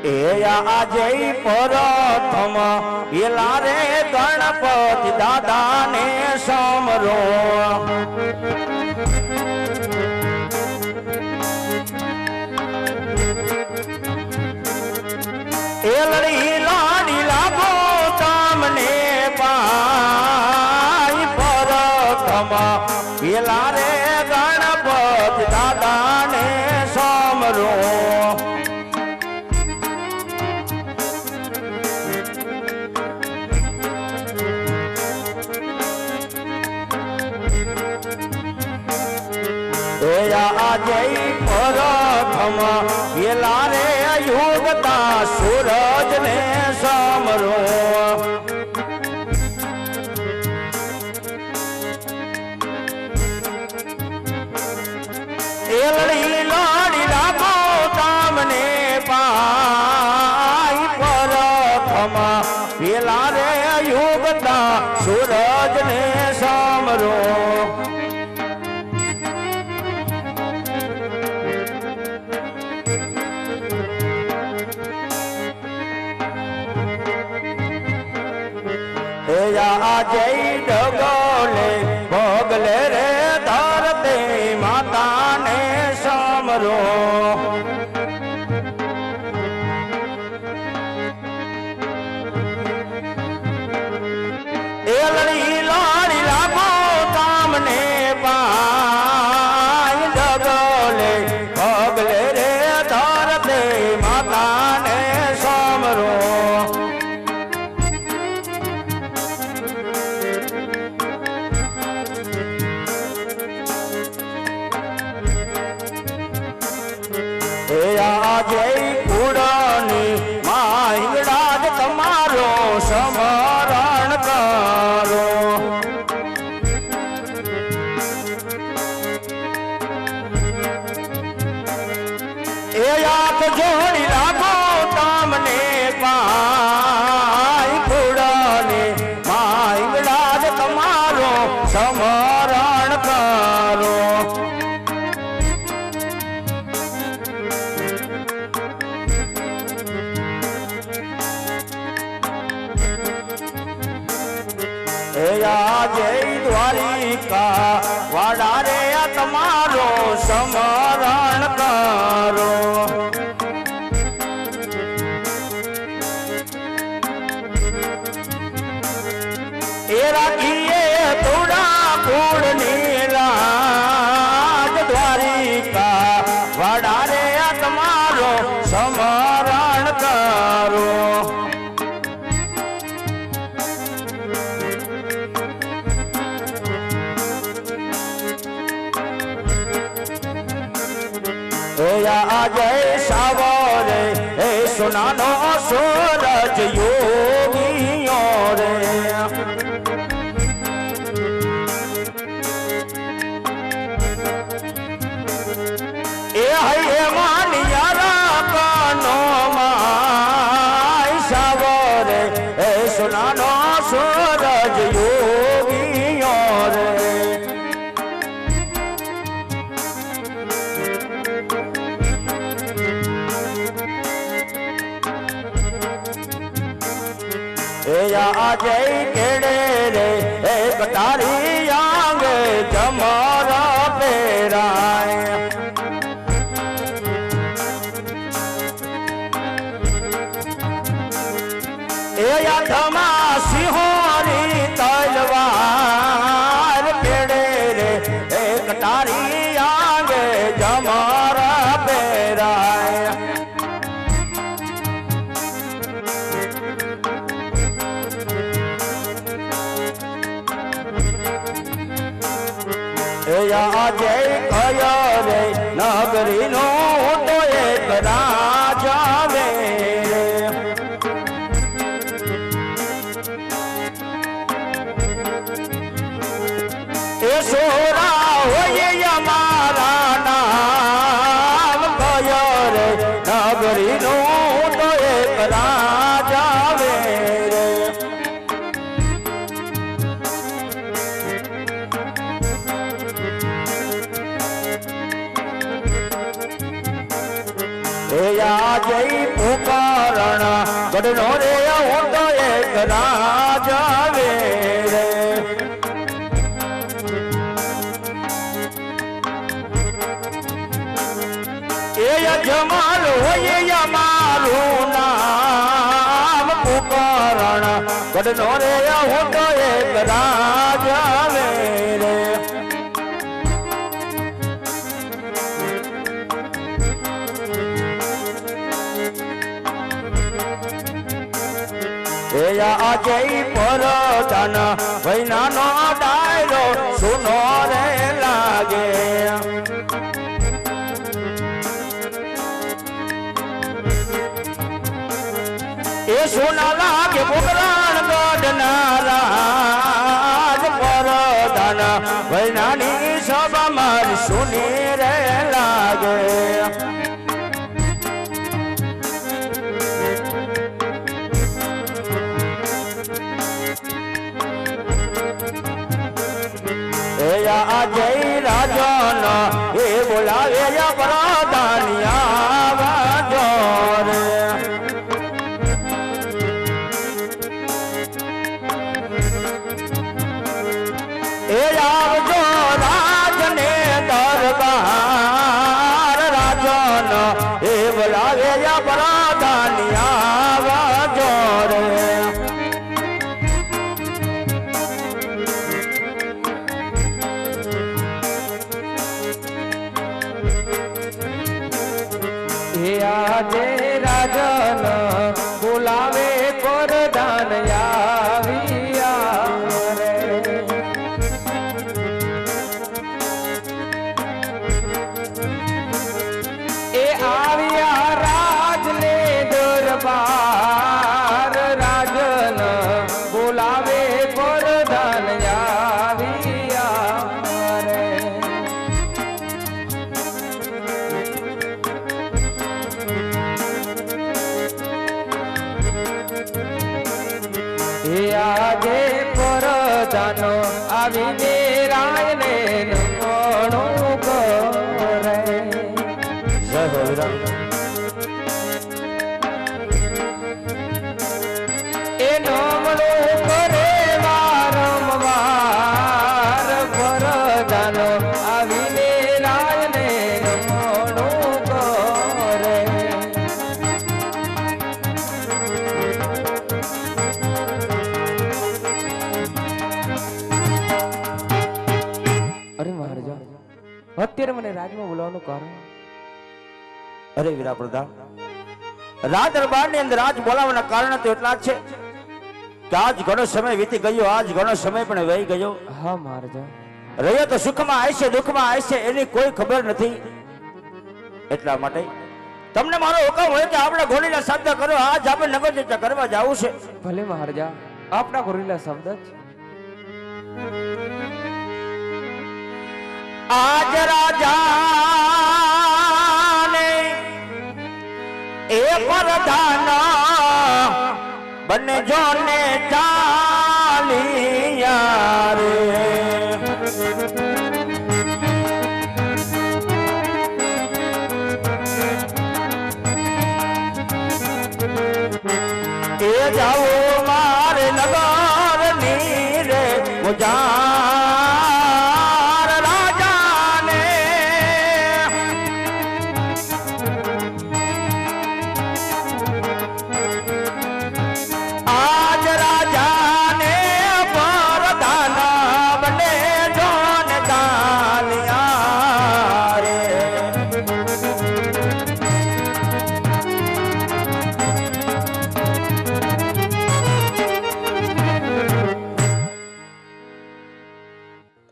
એ આજે પરથમ એલા રે ગણપતિ દાદાને સમરો એલડી લાડી આજે પરથમ એલા રે યુગતા સૂરજ ને સામરો એલડી આજે ડગોલે ભોગલે રે ધરતે માતાને સમરો તમારો સમરણ કરો. એ આપ જોડી રાખો તમને પાય કુડાની માહિંગડા જ તમારો સમરણ દ્વારિકા વાડા રે તમારો સમરણ કરો. આજે સવારે, એ સોનાનો સૂરજ યોગીઓ રે. એ હૈયે માનિયારા કાનો માય સવારે, એ સોનાનો સૂરજ એ આજે કેડે રે એ કટારી આજે કયો રે? નગરી નો તો એક રાજા એ આજે પુકાર કુકરણ ગઢનો રે હું તો એક રાજા વે રે. એ જમાલો એ અમારું નામ પુકારણ, ગઢનો રે હું તો એક રાજા વે રે. એયા પરતન વૈનાનો ડાયરો સુનો રે લાગે. એ સુના લાગે પુરાણ ગઢનારા પરતન ભૈનાની સભા મારી સુની રે લાગે. એયા જય રાજન એ બોલાવે એ આવજો રાજને દરબાર રાજન એ બોલાવે યા આજે રાજન બોલાવે પરદાન આવ્યા આજે પરદાનો આવીને રાયને અત્યારે મને રાજમાં બોલાવવાનું કારણ? અરે વીરા પ્રધાન રાજ દરબારની અંદર આજ બોલાવવાના કારણ તો એટલા જ છે કે આજ ઘણો સમય વીતી ગયો આજ ઘણો સમય પણ વહી ગયો. હા મહારાજા. રહ્યો તો સુખમાં આવશે દુઃખમાં આવશે એની કોઈ ખબર નથી. એટલા માટે તમને મારો હુકમ હોય કે આપણે ઘોડીના શબ્દ કરો આજ આપણે નગર ચર્ચા કરવા જવું છે. ભલે મહારાજા. આપના કરેલા શબ્દ જ. આજ રાજાને એ પરધાન બંને જોને ચાલિયા રે જાઓ મારે નગર